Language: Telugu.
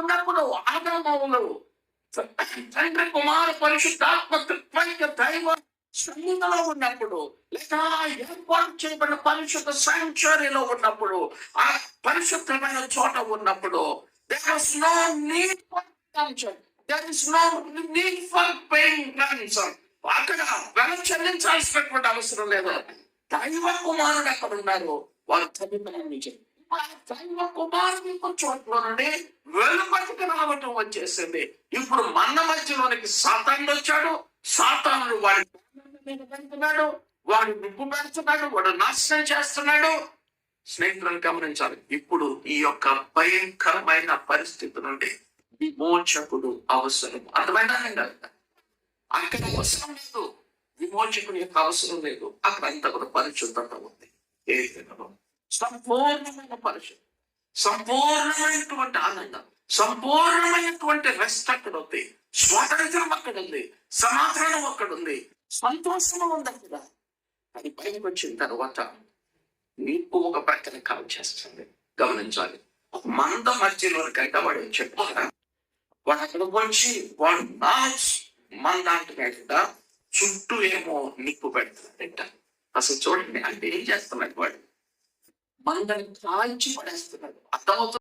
ఉన్నప్పుడు ఆదామవులు తండ్రి కుమార పరిశుద్ధాత్మ త్రిత్వైక దైవ సన్నిధిలో ఉన్నప్పుడు లేదా ఏర్పాటు చేయబడిన పరిశుద్ధ సాంక్చురీలో ఉన్నప్పుడు ఆ పరిశుద్ధమైన చోట ఉన్నప్పుడు there was no need for ransom. There is no అక్కడ వెల చెల్లించాల్సినటువంటి అవసరం లేదు దైవ కుమారుడు ఎక్కడ ఉన్నారో వాళ్ళ తల్లిదండ్రులు దైవ కుమారుని చోట్ల నుండి వెలుపటికి రావటం వచ్చేసింది. ఇప్పుడు మన మధ్యలోనికి సాతాను వచ్చాడు. సాతానుడు వాడి పెడుతున్నాడు వాడు నిప్పు పెడుతున్నాడు. వాడు నాశనం చేస్తున్నాడు. స్నేహితులను గమనించాలి. ఇప్పుడు ఈ యొక్క భయంకరమైన పరిస్థితి నుండి విమోచకుడు అవసరం. అర్థమైందా? అక్కడ అవసరం లేదు. విమోచకుని యొక్క అవసరం లేదు. అక్కడ అంత కూడా పరిశుద్ధత ఉంది. ఏ విధంగా సంపూర్ణమైన పరిశుద్ధ సంపూర్ణమైనటువంటి ఆనందం. సంపూర్ణమైనటువంటి రెస్ట్ అక్కడ ఉంది. స్వాతంత్రం అక్కడ ఉంది. సమాధానం అక్కడ ఉంది. సంతోషం ఉంది అక్కడ. అది పైకి వచ్చిన తర్వాత నీకు ఒక ప్రకటన కాల్ చేస్తుంది. గమనించాలి. మంద మధ్యలో గడ్డవాడు చెప్పారా వాడు అక్కడ వచ్చి వాడు నా మంద అంటున్నాడు కదా చుట్టూ ఏమో నిప్పు పెడుతున్నాడంట అసలు చూడండి అంటే ఏం చేస్తున్నాడు వాడు? మందని కాల్చి పడేస్తున్నాడు అర్థమవుతుంది?